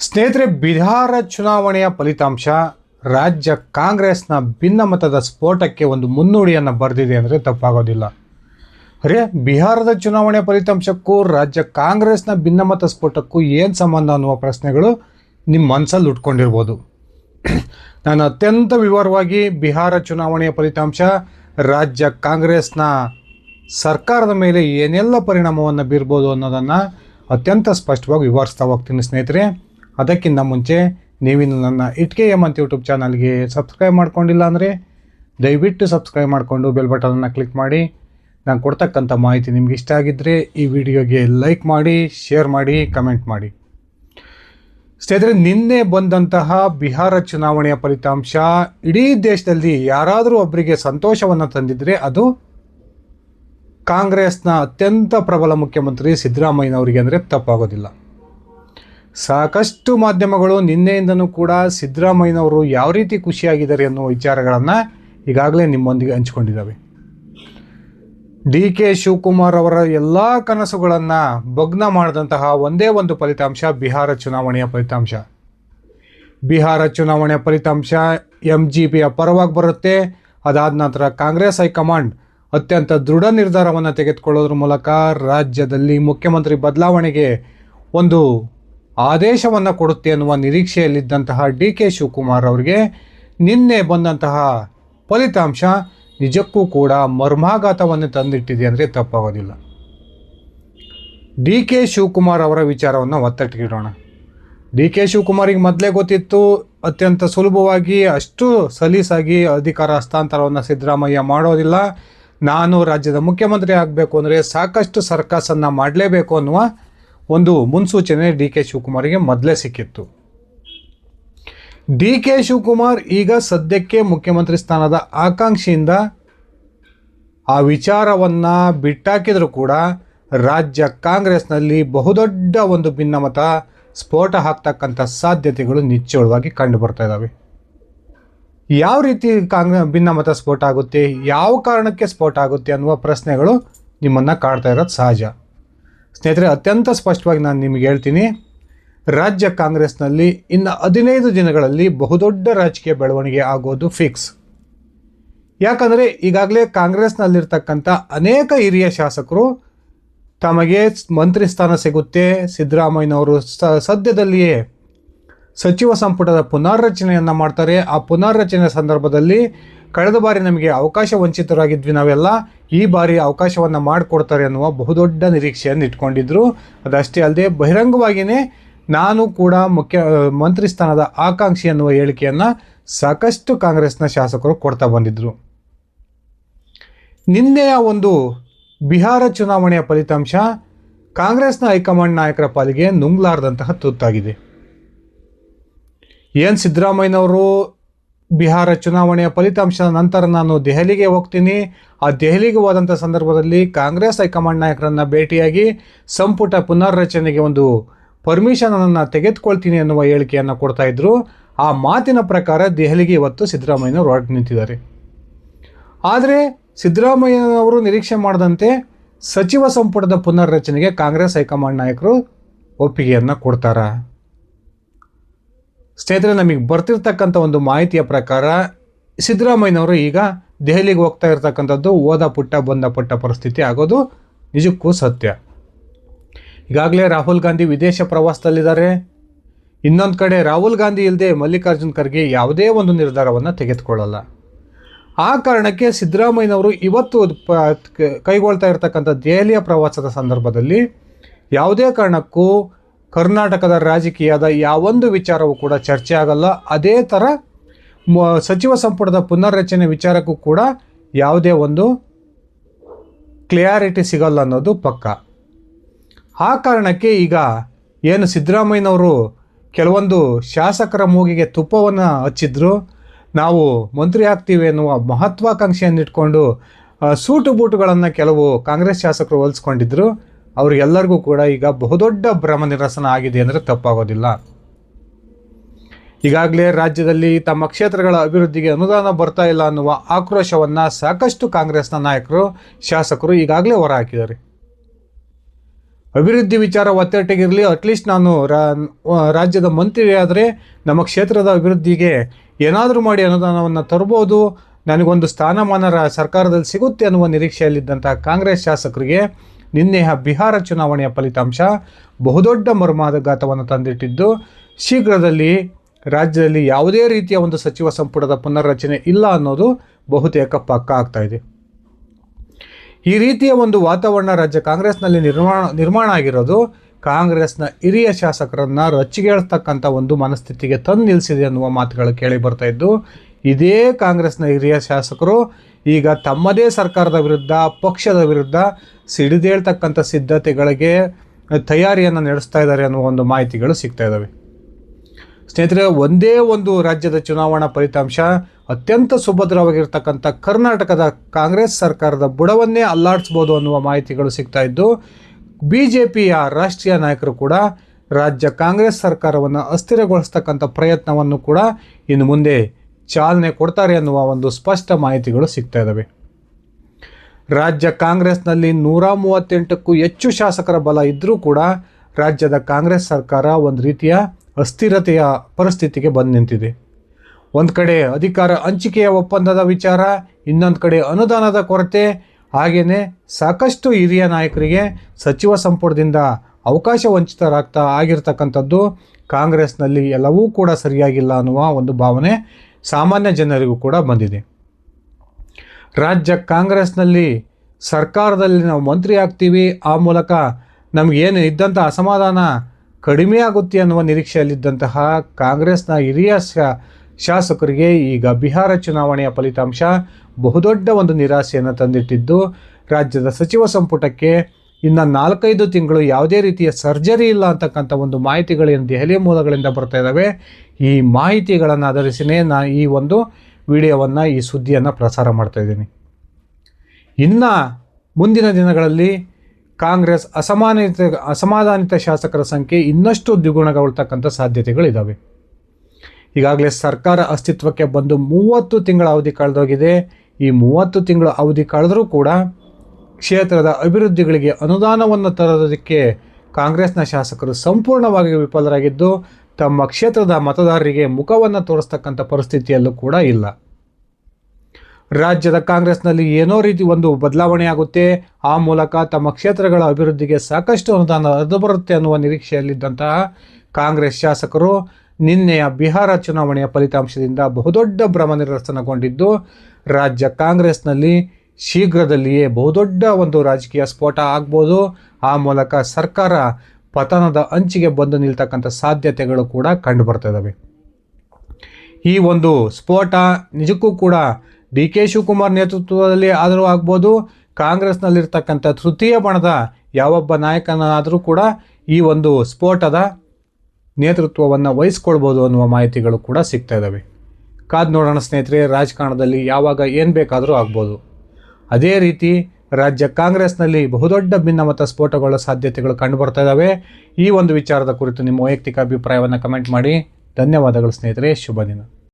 ಸ್ನೇಹಿತರೆ, ಬಿಹಾರ ಚುನಾವಣೆಯ ಫಲಿತಾಂಶ, ರಾಜ್ಯ ಕಾಂಗ್ರೆಸ್ನ ಭಿನ್ನಮತದ ಸ್ಫೋಟಕ್ಕೆ ಒಂದು ಮುನ್ನುಡಿಯನ್ನು ಬರೆದಿದೆ ಅಂದರೆ ತಪ್ಪಾಗೋದಿಲ್ಲ. ಅರೆ, ಬಿಹಾರದ ಚುನಾವಣೆ ಫಲಿತಾಂಶಕ್ಕೂ, ರಾಜ್ಯ ಕಾಂಗ್ರೆಸ್ನ ಭಿನ್ನಮತ ಸ್ಫೋಟಕ್ಕೂ ಏನು ಸಂಬಂಧ ಅನ್ನುವ ಪ್ರಶ್ನೆಗಳು ನಿಮ್ಮ ಮನಸ್ಸಲ್ಲಿ ಉಟ್ಕೊಂಡಿರ್ಬೋದು. ನಾನು ಅತ್ಯಂತ ವಿವರವಾಗಿ ಬಿಹಾರ ಚುನಾವಣೆಯ ಫಲಿತಾಂಶ, ರಾಜ್ಯ ಕಾಂಗ್ರೆಸ್ನ ಸರ್ಕಾರದ ಮೇಲೆ ಏನೆಲ್ಲ ಪರಿಣಾಮವನ್ನು ಬೀರ್ಬೋದು ಅನ್ನೋದನ್ನು ಅತ್ಯಂತ ಸ್ಪಷ್ಟವಾಗಿ ವಿವರಿಸ್ತಾ ಹೋಗ್ತೀನಿ ಸ್ನೇಹಿತರೆ. ಅದಕ್ಕಿಂತ ಮುಂಚೆ ನೀವಿನ್ನು ನನ್ನ ಇಟ್ಕೆ ಎಂ ಅಂತ ಯೂಟ್ಯೂಬ್ ಚಾನಲ್ಗೆ ಸಬ್ಸ್ಕ್ರೈಬ್ ಮಾಡ್ಕೊಂಡಿಲ್ಲ ಅಂದರೆ ದಯವಿಟ್ಟು ಸಬ್ಸ್ಕ್ರೈಬ್ ಮಾಡಿಕೊಂಡು ಬೆಲ್ ಬಟನನ್ನು ಕ್ಲಿಕ್ ಮಾಡಿ. ನಾನು ಕೊಡ್ತಕ್ಕಂಥ ಮಾಹಿತಿ ನಿಮ್ಗೆ ಇಷ್ಟ ಆಗಿದ್ದರೆ ಈ ವಿಡಿಯೋಗೆ ಲೈಕ್ ಮಾಡಿ ಶೇರ್ ಮಾಡಿ ಕಮೆಂಟ್ ಮಾಡಿ. ಸ್ನೇಹಿತರೆ, ನಿನ್ನೆ ಬಂದಂತಹ ಬಿಹಾರ ಚುನಾವಣೆಯ ಫಲಿತಾಂಶ ಇಡೀ ದೇಶದಲ್ಲಿ ಯಾರಾದರೂ ಒಬ್ಬರಿಗೆ ಸಂತೋಷವನ್ನು ತಂದಿದ್ದರೆ ಅದು ಕಾಂಗ್ರೆಸ್ನ ಅತ್ಯಂತ ಪ್ರಬಲ ಮುಖ್ಯಮಂತ್ರಿ ಸಿದ್ದರಾಮಯ್ಯನವರಿಗೆ ಅಂದರೆ ತಪ್ಪಾಗೋದಿಲ್ಲ. ಸಾಕಷ್ಟು ಮಾಧ್ಯಮಗಳು ನಿನ್ನೆಯಿಂದನೂ ಕೂಡ ಸಿದ್ದರಾಮಯ್ಯನವರು ಯಾವ ರೀತಿ ಖುಷಿಯಾಗಿದ್ದಾರೆ ಅನ್ನೋ ವಿಚಾರಗಳನ್ನು ಈಗಾಗಲೇ ನಿಮ್ಮೊಂದಿಗೆ ಹಂಚಿಕೊಂಡಿದ್ದಾವೆ. ಡಿ ಕೆ ಶಿವಕುಮಾರ್ ಅವರ ಎಲ್ಲ ಕನಸುಗಳನ್ನು ಭಗ್ನ ಮಾಡಿದಂತಹ ಒಂದೇ ಒಂದು ಫಲಿತಾಂಶ ಬಿಹಾರ ಚುನಾವಣೆಯ ಫಲಿತಾಂಶ. ಬಿಹಾರ ಚುನಾವಣೆಯ ಫಲಿತಾಂಶ ಎಂ ಜಿ ಪಿಯ ಪರವಾಗಿ ಬರುತ್ತೆ. ಅದಾದ ನಂತರ ಕಾಂಗ್ರೆಸ್ ಹೈಕಮಾಂಡ್ ಅತ್ಯಂತ ದೃಢ ನಿರ್ಧಾರವನ್ನು ತೆಗೆದುಕೊಳ್ಳೋದ್ರ ಮೂಲಕ ರಾಜ್ಯದಲ್ಲಿ ಮುಖ್ಯಮಂತ್ರಿ ಬದಲಾವಣೆಗೆ ಒಂದು ಆದೇಶವನ್ನು ಕೊಡುತ್ತೆ ಅನ್ನುವ ನಿರೀಕ್ಷೆಯಲ್ಲಿದ್ದಂತಹ ಡಿ ಕೆ ಶಿವಕುಮಾರ್ ಅವರಿಗೆ ನಿನ್ನೆ ಬಂದಂತಹ ಫಲಿತಾಂಶ ನಿಜಕ್ಕೂ ಕೂಡ ಮರ್ಮಾಘಾತವನ್ನು ತಂದಿಟ್ಟಿದೆ ಅಂದರೆ ತಪ್ಪಾಗೋದಿಲ್ಲ. ಡಿ ಕೆ ಶಿವಕುಮಾರ್ ಅವರ ವಿಚಾರವನ್ನು ಒತ್ತಟ್ಟಿಗಿಡೋಣ ಡಿ ಕೆ ಶಿವಕುಮಾರಿಗೆ ಮೊದಲೇ ಗೊತ್ತಿತ್ತು, ಅತ್ಯಂತ ಸುಲಭವಾಗಿ ಅಷ್ಟು ಸಲೀಸಾಗಿ ಅಧಿಕಾರ ಹಸ್ತಾಂತರವನ್ನು ಸಿದ್ದರಾಮಯ್ಯ ಮಾಡೋದಿಲ್ಲ. ನಾನು ರಾಜ್ಯದ ಮುಖ್ಯಮಂತ್ರಿ ಆಗಬೇಕು ಅಂದರೆ ಸಾಕಷ್ಟು ಸರ್ಕಸನ್ನು ಮಾಡಲೇಬೇಕು ಅನ್ನುವ ಒಂದು ಮುನ್ಸೂಚನೆ ಡಿ ಕೆ ಶಿವಕುಮಾರ್ಗೆ ಮೊದಲೇ ಸಿಕ್ಕಿತ್ತು. ಡಿ ಕೆ ಶಿವಕುಮಾರ್ ಈಗ ಸದ್ಯಕ್ಕೆ ಮುಖ್ಯಮಂತ್ರಿ ಸ್ಥಾನದ ಆಕಾಂಕ್ಷೆಯಿಂದ ಆ ವಿಚಾರವನ್ನು ಬಿಟ್ಟಾಕಿದರೂ ಕೂಡ ರಾಜ್ಯ ಕಾಂಗ್ರೆಸ್ನಲ್ಲಿ ಬಹುದೊಡ್ಡ ಒಂದು ಭಿನ್ನಮತ ಸ್ಫೋಟ ಹಾಕ್ತಕ್ಕಂಥ ಸಾಧ್ಯತೆಗಳು ನಿಚ್ಚಳವಾಗಿ ಕಂಡು ಬರ್ತಾ ಇದ್ದಾವೆ ಯಾವ ರೀತಿ ಕಾಂಗ್ರೆ, ಭಿನ್ನಮತ ಸ್ಫೋಟ ಆಗುತ್ತೆ, ಯಾವ ಕಾರಣಕ್ಕೆ ಸ್ಫೋಟ ಆಗುತ್ತೆ ಅನ್ನುವ ಪ್ರಶ್ನೆಗಳು ನಿಮ್ಮನ್ನು ಕಾಡ್ತಾ ಇರೋದು ಸಹಜ. ಸ್ನೇಹಿತರೆ, ಅತ್ಯಂತ ಸ್ಪಷ್ಟವಾಗಿ ನಾನು ನಿಮಗೆ ಹೇಳ್ತೀನಿ, ರಾಜ್ಯ ಕಾಂಗ್ರೆಸ್ನಲ್ಲಿ ಇನ್ನು ಹದಿನೈದು ದಿನಗಳಲ್ಲಿ ಬಹುದೊಡ್ಡ ರಾಜಕೀಯ ಬೆಳವಣಿಗೆ ಆಗೋದು ಫಿಕ್ಸ್. ಯಾಕಂದರೆ ಈಗಾಗಲೇ ಕಾಂಗ್ರೆಸ್ನಲ್ಲಿರ್ತಕ್ಕಂಥ ಅನೇಕ ಹಿರಿಯ ಶಾಸಕರು ತಮಗೆ ಮಂತ್ರಿ ಸ್ಥಾನ ಸಿಗುತ್ತೆ. ಸಿದ್ದರಾಮಯ್ಯನವರು ಸ, ಸದ್ಯದಲ್ಲಿಯೇ ಸಚಿವ ಸಂಪುಟದ ಪುನರ್ರಚನೆಯನ್ನು ಮಾಡ್ತಾರೆ. ಆ ಪುನರ್ರಚನೆ ಸಂದರ್ಭದಲ್ಲಿ ಕಳೆದ ಬಾರಿ ನಮಗೆ ಅವಕಾಶ ವಂಚಿತರಾಗಿದ್ವಿ ನಾವೆಲ್ಲ, ಈ ಬಾರಿ ಅವಕಾಶವನ್ನು ಮಾಡಿಕೊಡ್ತಾರೆ ಅನ್ನುವ ಬಹುದೊಡ್ಡ ನಿರೀಕ್ಷೆಯನ್ನು ಇಟ್ಕೊಂಡಿದ್ರು. ಅದಷ್ಟೇ ಅಲ್ಲದೆ ಬಹಿರಂಗವಾಗಿಯೇ ನಾನು ಕೂಡ ಮುಖ್ಯ ಮಂತ್ರಿ ಸ್ಥಾನದ ಆಕಾಂಕ್ಷಿ ಅನ್ನುವ ಹೇಳಿಕೆಯನ್ನು ಸಾಕಷ್ಟು ಕಾಂಗ್ರೆಸ್ನ ಶಾಸಕರು ಕೊಡ್ತಾ ಬಂದಿದ್ದರು ನಿನ್ನೆಯ ಒಂದು ಬಿಹಾರ ಚುನಾವಣೆಯ ಫಲಿತಾಂಶ ಕಾಂಗ್ರೆಸ್ನ ಹೈಕಮಾಂಡ್ ನಾಯಕರ ಪಾಲಿಗೆ ನುಂಗ್ಲಾರ್ದಂತಹ ತುತ್ತಾಗಿದೆ ಏನು ಸಿದ್ದರಾಮಯ್ಯನವರು ಬಿಹಾರ ಚುನಾವಣೆಯ ಫಲಿತಾಂಶದ ನಂತರ ನಾನು ದೆಹಲಿಗೆ ಹೋಗ್ತೀನಿ. ಆ ದೆಹಲಿಗೆ ಹೋದಂಥ ಸಂದರ್ಭದಲ್ಲಿ ಕಾಂಗ್ರೆಸ್ ಹೈಕಮಾಂಡ್ ನಾಯಕರನ್ನು ಭೇಟಿಯಾಗಿ ಸಂಪುಟ ಪುನರ್ರಚನೆಗೆ ಒಂದು ಪರ್ಮಿಷನನ್ನು ತೆಗೆದುಕೊಳ್ತೀನಿ ಅನ್ನುವ ಹೇಳಿಕೆಯನ್ನು ಕೊಡ್ತಾ ಇದ್ರು. ಆ ಮಾತಿನ ಪ್ರಕಾರ ದೆಹಲಿಗೆ ಇವತ್ತು ಸಿದ್ದರಾಮಯ್ಯನವರು ಹೊರಟು ನಿಂತಿದ್ದಾರೆ. ಆದರೆ ಸಿದ್ದರಾಮಯ್ಯನವರು ನಿರೀಕ್ಷೆ ಮಾಡದಂತೆ ಸಚಿವ ಸಂಪುಟದ ಪುನರ್ರಚನೆಗೆ ಕಾಂಗ್ರೆಸ್ ಹೈಕಮಾಂಡ್ ನಾಯಕರು ಒಪ್ಪಿಗೆಯನ್ನು ಕೊಡ್ತಾರಾ? ಸ್ನೇಹಿತರೆ, ನಮಗೆ ಬರ್ತಿರ್ತಕ್ಕಂಥ ಒಂದು ಮಾಹಿತಿಯ ಪ್ರಕಾರ, ಸಿದ್ದರಾಮಯ್ಯನವರು ಈಗ ದೆಹಲಿಗೆ ಹೋಗ್ತಾ ಇರ್ತಕ್ಕಂಥದ್ದು ಓದ ಪುಟ್ಟ, ಬಂದ ಪುಟ್ಟ ಪರಿಸ್ಥಿತಿ ಆಗೋದು ನಿಜಕ್ಕೂ ಸತ್ಯ. ಈಗಾಗಲೇ ರಾಹುಲ್ ಗಾಂಧಿ ವಿದೇಶ ಪ್ರವಾಸದಲ್ಲಿದ್ದಾರೆ. ಇನ್ನೊಂದು ಕಡೆ ರಾಹುಲ್ ಗಾಂಧಿ ಇಲ್ಲದೆ ಮಲ್ಲಿಕಾರ್ಜುನ್ ಖರ್ಗೆ ಯಾವುದೇ ಒಂದು ನಿರ್ಧಾರವನ್ನು ತೆಗೆದುಕೊಳ್ಳಲ್ಲ. ಆ ಕಾರಣಕ್ಕೆ ಸಿದ್ದರಾಮಯ್ಯನವರು ಇವತ್ತು ಕೈಗೊಳ್ತಾ ಇರತಕ್ಕಂಥ ದೆಹಲಿಯ ಪ್ರವಾಸದ ಸಂದರ್ಭದಲ್ಲಿ ಯಾವುದೇ ಕಾರಣಕ್ಕೂ ಕರ್ನಾಟಕದ ರಾಜಕೀಯದ ಯಾವೊಂದು ವಿಚಾರವೂ ಕೂಡ ಚರ್ಚೆ ಆಗಲ್ಲ ಅದೇ ಥರ ಸಚಿವ ಸಂಪುಟದ ಪುನರ್ರಚನೆ ವಿಚಾರಕ್ಕೂ ಕೂಡ ಯಾವುದೇ ಒಂದು ಕ್ಲಿಯಾರಿಟಿ ಸಿಗಲ್ಲ ಅನ್ನೋದು ಪಕ್ಕ. ಆ ಕಾರಣಕ್ಕೆ ಈಗ ಏನು ಸಿದ್ದರಾಮಯ್ಯನವರು ಕೆಲವೊಂದು ಶಾಸಕರ ಮೂಗಿಗೆ ತುಪ್ಪವನ್ನು ಹಚ್ಚಿದ್ರು. ನಾವು ಮಂತ್ರಿ ಆಗ್ತೀವಿ ಎನ್ನುವ ಮಹತ್ವಾಕಾಂಕ್ಷೆಯನ್ನು ಇಟ್ಕೊಂಡು ಸೂಟು ಬೂಟುಗಳನ್ನು ಕೆಲವು ಕಾಂಗ್ರೆಸ್ ಶಾಸಕರು ಹೋಲಿಸ್ಕೊಂಡಿದ್ರು. ಅವರಿಗೆಲ್ಲರಿಗೂ ಕೂಡ ಈಗ ಬಹುದೊಡ್ಡ ಭ್ರಮ ನಿರಸನ ಆಗಿದೆ ಅಂದರೆ ತಪ್ಪಾಗೋದಿಲ್ಲ. ಈಗಾಗಲೇ ರಾಜ್ಯದಲ್ಲಿ ತಮ್ಮ ಕ್ಷೇತ್ರಗಳ ಅಭಿವೃದ್ಧಿಗೆ ಅನುದಾನ ಬರ್ತಾ ಇಲ್ಲ ಅನ್ನುವ ಆಕ್ರೋಶವನ್ನು ಸಾಕಷ್ಟು ಕಾಂಗ್ರೆಸ್ನ ನಾಯಕರು, ಶಾಸಕರು ಈಗಾಗಲೇ ಹೊರಹಾಕಿದ್ದಾರೆ. ಅಭಿವೃದ್ಧಿ ವಿಚಾರ ಒತ್ತಟ್ಟಿಗಿರಲಿ ಅಟ್ಲೀಸ್ಟ್ ನಾನು ರಾಜ್ಯದ ಮಂತ್ರಿ ಆದರೆ ನಮ್ಮ ಕ್ಷೇತ್ರದ ಅಭಿವೃದ್ಧಿಗೆ ಏನಾದರೂ ಮಾಡಿ ಅನುದಾನವನ್ನು ತರ್ಬೋದು, ನನಗೊಂದು ಸ್ಥಾನಮಾನ ಸರ್ಕಾರದಲ್ಲಿ ಸಿಗುತ್ತೆ ಅನ್ನುವ ನಿರೀಕ್ಷೆಯಲ್ಲಿದ್ದಂಥ ಕಾಂಗ್ರೆಸ್ ಶಾಸಕರಿಗೆ ನಿನ್ನೆಯ ಬಿಹಾರ ಚುನಾವಣೆಯ ಫಲಿತಾಂಶ ಬಹುದೊಡ್ಡ ಮರುಮಾದಘಾತವನ್ನು ತಂದಿಟ್ಟಿದ್ದು, ಶೀಘ್ರದಲ್ಲಿ ರಾಜ್ಯದಲ್ಲಿ ಯಾವುದೇ ರೀತಿಯ ಒಂದು ಸಚಿವ ಸಂಪುಟದ ಪುನರ್ರಚನೆ ಇಲ್ಲ ಅನ್ನೋದು ಬಹುತೇಕ ಪಕ್ಕ ಆಗ್ತಾ ಇದೆ. ಈ ರೀತಿಯ ಒಂದು ವಾತಾವರಣ ರಾಜ್ಯ ಕಾಂಗ್ರೆಸ್ನಲ್ಲಿ ನಿರ್ಮಾಣ ನಿರ್ಮಾಣ ಆಗಿರೋದು ಕಾಂಗ್ರೆಸ್ನ ಹಿರಿಯ ಶಾಸಕರನ್ನು ರಚ್ಚಿಗೇಳ್ತಕ್ಕಂಥ ಒಂದು ಮನಸ್ಥಿತಿಗೆ ತಂದು ನಿಲ್ಲಿಸಿದೆ ಅನ್ನುವ ಮಾತುಗಳು ಕೇಳಿ ಬರ್ತಾ ಇದ್ದು, ಇದೇ ಕಾಂಗ್ರೆಸ್ನ ಹಿರಿಯ ಶಾಸಕರು ಈಗ ತಮ್ಮದೇ ಸರ್ಕಾರದ ವಿರುದ್ಧ, ಪಕ್ಷದ ವಿರುದ್ಧ ಸಿಡಿದೇಳ್ತಕ್ಕಂಥ ಸಿದ್ಧತೆಗಳಿಗೆ ತಯಾರಿಯನ್ನು ನಡೆಸ್ತಾ ಇದ್ದಾರೆ ಅನ್ನುವ ಒಂದು ಮಾಹಿತಿಗಳು ಸಿಗ್ತಾ ಇದ್ದಾವೆ ಸ್ನೇಹಿತರೆ, ಒಂದೇ ಒಂದು ರಾಜ್ಯದ ಚುನಾವಣಾ ಫಲಿತಾಂಶ ಅತ್ಯಂತ ಸುಭದ್ರವಾಗಿರ್ತಕ್ಕಂಥ ಕರ್ನಾಟಕದ ಕಾಂಗ್ರೆಸ್ ಸರ್ಕಾರದ ಬುಡವನ್ನೇ ಅಲ್ಲಾಡಿಸ್ಬೋದು ಅನ್ನುವ ಮಾಹಿತಿಗಳು ಸಿಗ್ತಾ ಇದ್ದು ಬಿ ಜೆ ಪಿಯ ರಾಷ್ಟ್ರೀಯ ನಾಯಕರು ಕೂಡ ರಾಜ್ಯ ಕಾಂಗ್ರೆಸ್ ಸರ್ಕಾರವನ್ನು ಅಸ್ಥಿರಗೊಳಿಸ್ತಕ್ಕಂಥ ಪ್ರಯತ್ನವನ್ನು ಕೂಡ ಇನ್ನು ಮುಂದೆ ಚಾಲನೆ ಕೊಡ್ತಾರೆ ಅನ್ನುವ ಒಂದು ಸ್ಪಷ್ಟ ಮಾಹಿತಿಗಳು ಸಿಗ್ತಾ ಇದ್ದಾವೆ ರಾಜ್ಯ ಕಾಂಗ್ರೆಸ್ನಲ್ಲಿ ನೂರ ಮೂವತ್ತೆಂಟಕ್ಕೂ ಹೆಚ್ಚು ಶಾಸಕರ ಬಲ ಇದ್ದರೂ ಕೂಡ ರಾಜ್ಯದ ಕಾಂಗ್ರೆಸ್ ಸರ್ಕಾರ ಒಂದು ರೀತಿಯ ಅಸ್ಥಿರತೆಯ ಪರಿಸ್ಥಿತಿಗೆ ಬಂದು ನಿಂತಿದೆ. ಒಂದು ಕಡೆ ಅಧಿಕಾರ ಹಂಚಿಕೆಯ ಒಪ್ಪಂದದ ವಿಚಾರ, ಇನ್ನೊಂದು ಕಡೆ ಅನುದಾನದ ಕೊರತೆ. ಹಾಗೆಯೇ ಸಾಕಷ್ಟು ಹಿರಿಯ ನಾಯಕರಿಗೆ ಸಚಿವ ಸಂಪುಟದಿಂದ ಅವಕಾಶ ವಂಚಿತರಾಗ್ತಾ ಆಗಿರ್ತಕ್ಕಂಥದ್ದು ಕಾಂಗ್ರೆಸ್ನಲ್ಲಿ ಎಲ್ಲವೂ ಕೂಡ ಸರಿಯಾಗಿಲ್ಲ ಅನ್ನುವ ಒಂದು ಭಾವನೆ ಸಾಮಾನ್ಯ ಜನರಿಗೂ ಕೂಡ ಬಂದಿದೆ. ರಾಜ್ಯ ಕಾಂಗ್ರೆಸ್ನಲ್ಲಿ ಸರ್ಕಾರದಲ್ಲಿ ನಾವು ಮಂತ್ರಿ ಆಗ್ತೀವಿ, ಆ ಮೂಲಕ ನಮಗೇನು ಇದ್ದಂಥ ಅಸಮಾಧಾನ ಕಡಿಮೆ ಆಗುತ್ತೆ ಅನ್ನುವ ನಿರೀಕ್ಷೆಯಲ್ಲಿದ್ದಂತಹ ಕಾಂಗ್ರೆಸ್ನ ಹಿರಿಯ ಶಾಸಕರಿಗೆ ಈಗ ಬಿಹಾರ ಚುನಾವಣೆಯ ಫಲಿತಾಂಶ ಬಹುದೊಡ್ಡ ಒಂದು ನಿರಾಸೆಯನ್ನು ತಂದಿಟ್ಟಿದ್ದು, ರಾಜ್ಯದ ಸಚಿವ ಸಂಪುಟಕ್ಕೆ ಇನ್ನು ನಾಲ್ಕೈದು ತಿಂಗಳು ಯಾವುದೇ ರೀತಿಯ ಸರ್ಜರಿ ಇಲ್ಲ ಅಂತಕ್ಕಂಥ ಒಂದು ಮಾಹಿತಿಗಳೇನು ದೆಹಲಿ ಮೂಲಗಳಿಂದ ಬರ್ತಾ ಇದ್ದಾವೆ ಈ ಮಾಹಿತಿಗಳನ್ನು ಆಧರಿಸಿನೇ ನಾ ಈ ಒಂದು ವಿಡಿಯೋವನ್ನು ಈ ಸುದ್ದಿಯನ್ನು ಪ್ರಸಾರ ಮಾಡ್ತಾಯಿದ್ದೀನಿ ಇನ್ನು ಮುಂದಿನ ದಿನಗಳಲ್ಲಿ ಕಾಂಗ್ರೆಸ್ ಅಸಮಾನಿತ, ಅಸಮಾಧಾನಿತ ಶಾಸಕರ ಸಂಖ್ಯೆ ಇನ್ನಷ್ಟು ದ್ವಿಗುಣಗೊಳ್ತಕ್ಕಂಥ ಸಾಧ್ಯತೆಗಳಿದ್ದಾವೆ ಈಗಾಗಲೇ ಸರ್ಕಾರ ಅಸ್ತಿತ್ವಕ್ಕೆ ಬಂದು ಮೂವತ್ತು ತಿಂಗಳ ಅವಧಿ ಕಳೆದೋಗಿದೆ. ಈ ಮೂವತ್ತು ತಿಂಗಳ ಅವಧಿ ಕಳೆದರೂ ಕೂಡ ಕ್ಷೇತ್ರದ ಅಭಿವೃದ್ಧಿಗಳಿಗೆ ಅನುದಾನವನ್ನು ತರೋದಕ್ಕೆ ಕಾಂಗ್ರೆಸ್ನ ಶಾಸಕರು ಸಂಪೂರ್ಣವಾಗಿ ವಿಫಲರಾಗಿದ್ದು ತಮ್ಮ ಕ್ಷೇತ್ರದ ಮತದಾರರಿಗೆ ಮುಖವನ್ನು ತೋರಿಸ್ತಕ್ಕಂಥ ಪರಿಸ್ಥಿತಿಯಲ್ಲೂ ಕೂಡ ಇಲ್ಲ. ರಾಜ್ಯದ ಕಾಂಗ್ರೆಸ್ನಲ್ಲಿ ಏನೋ ರೀತಿ ಒಂದು ಬದಲಾವಣೆ ಆಗುತ್ತೆ. ಆ ಮೂಲಕ ತಮ್ಮ ಕ್ಷೇತ್ರಗಳ ಅಭಿವೃದ್ಧಿಗೆ ಸಾಕಷ್ಟು ಅನುದಾನ ಹರಿದು ಬರುತ್ತೆ ಅನ್ನುವ ನಿರೀಕ್ಷೆಯಲ್ಲಿದ್ದಂತಹ ಕಾಂಗ್ರೆಸ್ ಶಾಸಕರು ನಿನ್ನೆಯ ಬಿಹಾರ ಚುನಾವಣೆಯ ಫಲಿತಾಂಶದಿಂದ ಬಹುದೊಡ್ಡ ಭ್ರಮ ನಿರಸನಗೊಂಡಿದ್ದು, ರಾಜ್ಯ ಕಾಂಗ್ರೆಸ್ನಲ್ಲಿ ಶೀಘ್ರದಲ್ಲಿಯೇ ಬಹುದೊಡ್ಡ ಒಂದು ರಾಜಕೀಯ ಸ್ಫೋಟ ಆಗ್ಬೋದು. ಆ ಮೂಲಕ ಸರ್ಕಾರ ಪತನದ ಅಂಚಿಗೆ ಬಂದು ನಿಲ್ತಕ್ಕಂಥ ಸಾಧ್ಯತೆಗಳು ಕೂಡ ಕಂಡು ಬರ್ತಾ ಇದ್ದಾವೆ ಈ ಒಂದು ಸ್ಫೋಟ ನಿಜಕ್ಕೂ ಕೂಡ ಡಿ ಕೆ ಶಿವಕುಮಾರ್ ನೇತೃತ್ವದಲ್ಲಿ ಆದರೂ ಆಗ್ಬೋದು, ಕಾಂಗ್ರೆಸ್ನಲ್ಲಿರ್ತಕ್ಕಂಥ ತೃತೀಯ ಬಣದ ಯಾವೊಬ್ಬ ನಾಯಕನಾದರೂ ಕೂಡ ಈ ಒಂದು ಸ್ಫೋಟದ ನೇತೃತ್ವವನ್ನು ವಹಿಸ್ಕೊಳ್ಬೋದು ಅನ್ನುವ ಮಾಹಿತಿಗಳು ಕೂಡ ಸಿಗ್ತಾ ಇದ್ದಾವೆ. ಕಾದ್ ನೋಡೋಣ ಸ್ನೇಹಿತರೆ, ರಾಜಕಾರಣದಲ್ಲಿ ಯಾವಾಗ ಏನು ಬೇಕಾದರೂ ಆಗ್ಬೋದು. ಅದೇ ರೀತಿ ರಾಜ್ಯ ಕಾಂಗ್ರೆಸ್ನಲ್ಲಿ ಬಹುದೊಡ್ಡ ಭಿನ್ನಮತ ಸ್ಫೋಟಗೊಳ್ಳುವ ಸಾಧ್ಯತೆಗಳು ಕಂಡುಬರ್ತಾ ಇದ್ದಾವೆ ಈ ಒಂದು ವಿಚಾರದ ಕುರಿತು ನಿಮ್ಮ ವೈಯಕ್ತಿಕ ಅಭಿಪ್ರಾಯವನ್ನು ಕಮೆಂಟ್ ಮಾಡಿ. ಧನ್ಯವಾದಗಳು ಸ್ನೇಹಿತರೆ. ಶುಭ ದಿನ.